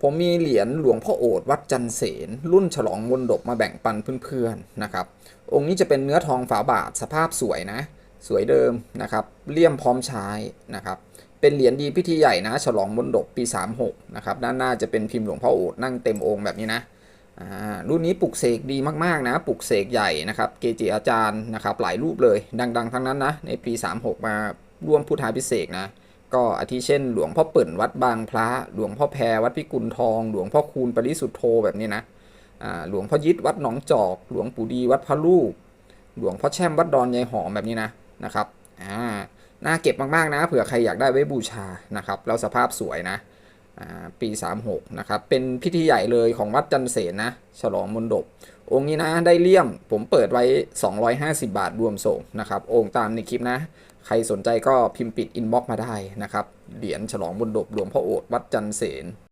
ผมมีเหรียญหลวงพ่อโอษฐ์วัดจันเสน รุ่นฉลองมนดบมาแบ่งปันเพื่อนๆนะครับ องค์นี้จะเป็นเนื้อทองฝาบาทสภาพสวยนะ สวยเดิมนะครับเลี่ยมพร้อมใช้นะครับเป็นเหรียญดีพิธีใหญ่นะ ฉลองมนดบปี 36นะครับด้านหน้าจะเป็นพิมพ์หลวงพ่อโอษฐ์นั่งเต็มองค์แบบนี้นะอ่ารุ่นนี้ปลุกเสกดีมากๆนะปลุกเสกใหญ่นะครับเกจิอาจารย์นะครับหลายรูปเลย ดัง ๆ ทั้งนั้นนะในปี 36 มาร่วมพุทธาพิเศษนะ ก็อาทิเช่น หลวงพ่อเปิ่นวัดบางพระ หลวงพ่อแพรวัดพิกุลทอง หลวงพ่อคูณปริสุทธโธแบบนี้นะหลวงพ่อยิดวัดหนองจอก หลวงปู่ดีวัดพระลูก หลวงพ่อแช่มวัดดอนยายหอมแบบนี้นะนะครับอ่าน่าเก็บมากๆนะเผื่อใครอยากได้ไว้บูชานะครับแล้วสภาพสวยนะ ปี 36 นะครับ เป็นพิธีใหญ่เลยของวัดจันเสนนะ ฉลองมนดบ องค์นี้นะได้เลี่ยมผมเปิดไว้ 250 บาทรวมส่งนะครับ องค์ตามในคลิปนะ ใครสนใจก็พิมพ์ปิดอินบ็อกมาได้นะครับ เหรียญฉลองบนดบหลวงพ่อโอษวัดจันเสน